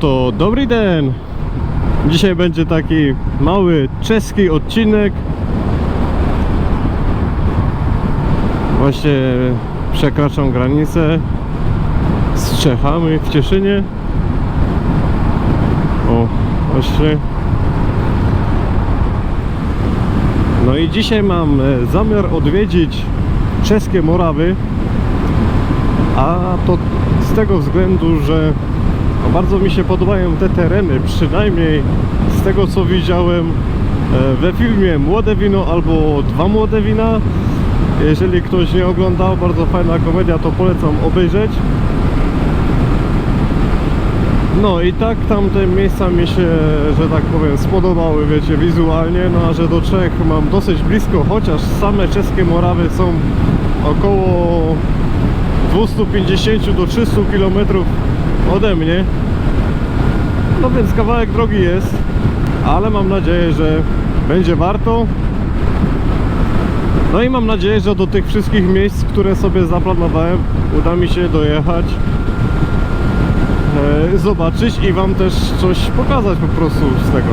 To dobry den! Dzisiaj będzie taki mały czeski odcinek. Właśnie przekraczam granicę z Czechami w Cieszynie. O, właśnie. No i dzisiaj mam e, zamiar odwiedzić czeskie Morawy. A to z tego względu, że bardzo mi się podobają te tereny, przynajmniej z tego co widziałem e, we filmie Młode Wino albo Dwa Młode Wina. Jeżeli ktoś nie oglądał, bardzo fajna komedia, to polecam obejrzeć. No i tak tamte miejsca mi się, że tak powiem, spodobały, wiecie, wizualnie, no a że do Czech mam dosyć blisko, chociaż same czeskie Morawy są około 250 do 300 km ode mnie. No więc kawałek drogi jest, ale mam nadzieję, że będzie warto. No i mam nadzieję, że do tych wszystkich miejsc, które sobie zaplanowałem, uda mi się dojechać, e, zobaczyć i Wam też coś pokazać po prostu z tego.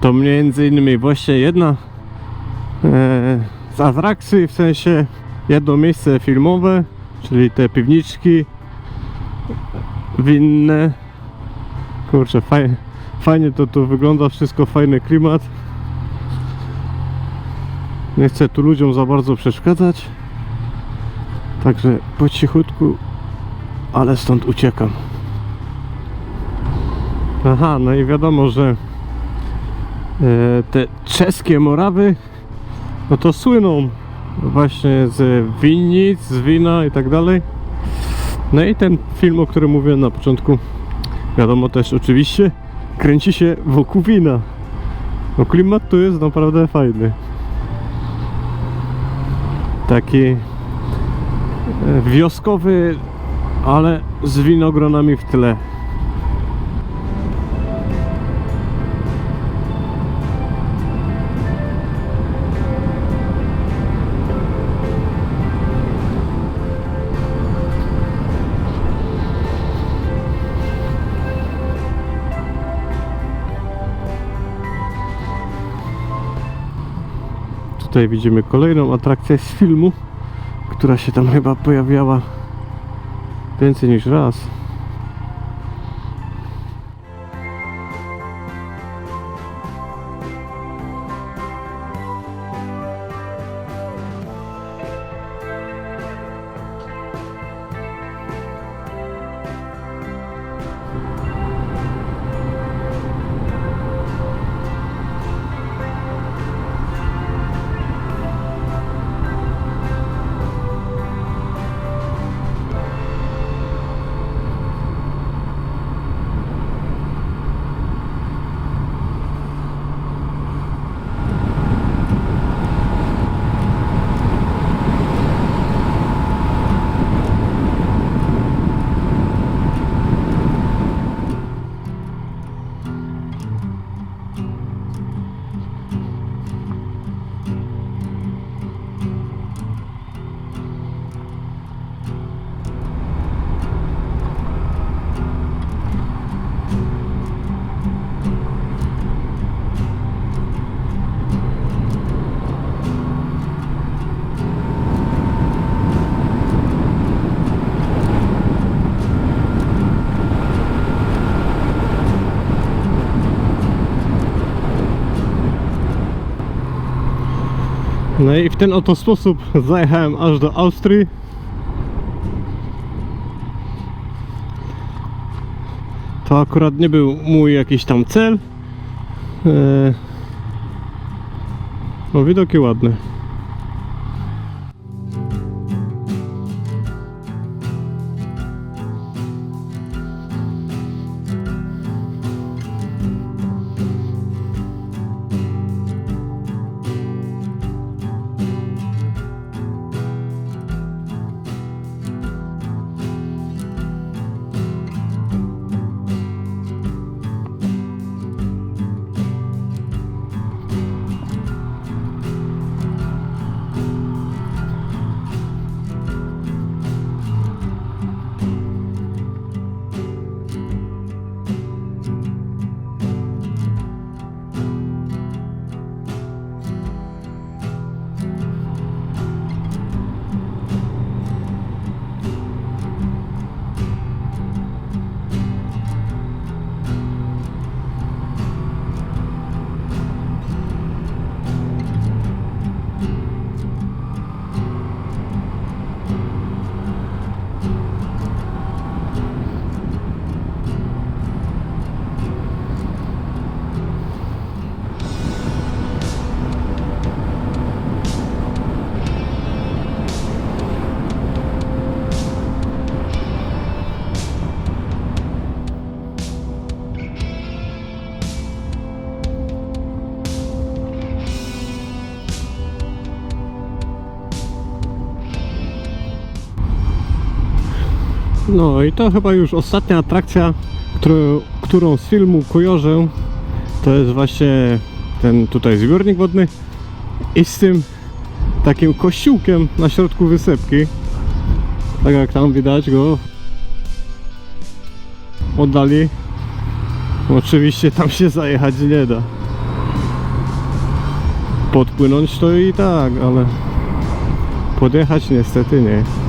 To między innymi właśnie jedna e, z atrakcji, w sensie jedno miejsce filmowe, czyli te piwniczki winne. Kurczę, fajnie, fajnie to tu wygląda, wszystko fajny klimat. Nie chcę tu ludziom za bardzo przeszkadzać. Także po cichutku, ale stąd uciekam. Aha, no i wiadomo, że te czeskie Morawy no to słyną właśnie z winnic, z wina i tak dalej. No i ten film, o którym mówiłem na początku, wiadomo też oczywiście, kręci się wokół wina. No klimat tu jest naprawdę fajny. Taki e, wioskowy, ale z winogronami w tle. Tutaj widzimy kolejną atrakcję z filmu, która się tam chyba pojawiała więcej niż raz. No i w ten oto sposób zajechałem aż do Austrii. To akurat nie był mój jakiś tam cel. Eee, No widoki ładne. No i to chyba już ostatnia atrakcja, którą, którą z filmu kojarzę. To jest właśnie ten tutaj zbiornik wodny i z tym takim kościółkiem na środku wysepki. Tak jak tam widać go oddali. Oczywiście tam się zajechać nie da. Podpłynąć to i tak, ale podjechać niestety nie.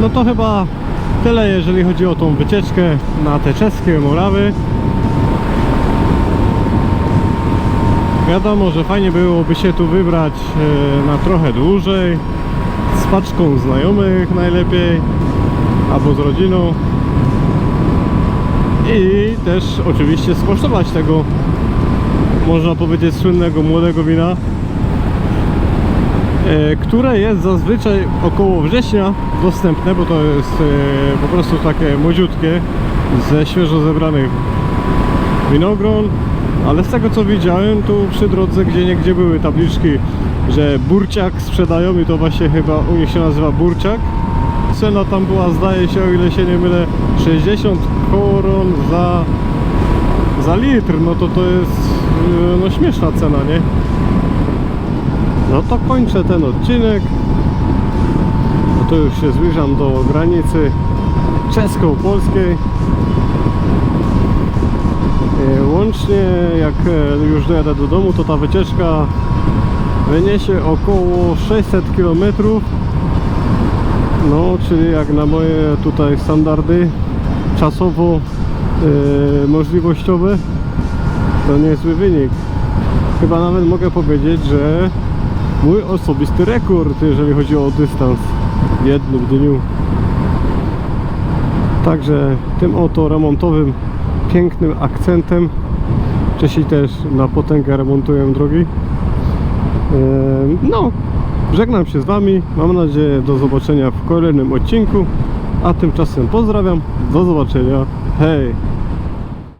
No to chyba tyle, jeżeli chodzi o tą wycieczkę na te czeskie Morawy. Wiadomo, że fajnie byłoby się tu wybrać e, na trochę dłużej z paczką znajomych najlepiej albo z rodziną i też oczywiście skosztować tego można powiedzieć słynnego młodego wina e, które jest zazwyczaj około września dostępne, bo to jest e, po prostu takie młodziutkie ze świeżo zebranych winogron, ale z tego co widziałem tu przy drodze gdzie niegdzie były tabliczki, że burciak sprzedają i to właśnie chyba u nich się nazywa burciak. Cena tam była zdaje się, o ile się nie mylę, 60 koron za, za litr, no to to jest e, no śmieszna cena, nie? No to kończę ten odcinek. To już się zbliżam do granicy czesko-polskiej. E, Łącznie jak e, już dojadę do domu, to ta wycieczka wyniesie około 600 km. No, czyli jak na moje tutaj standardy czasowo e, możliwościowe, to niezły wynik. Chyba nawet mogę powiedzieć, że mój osobisty rekord, jeżeli chodzi o dystans w jednym dniu. Także tym oto remontowym, pięknym akcentem Czesi też na potęgę remontują drogi. Eee, No, żegnam się z Wami. Mam nadzieję do zobaczenia w kolejnym odcinku. A tymczasem pozdrawiam. Do zobaczenia. Hej!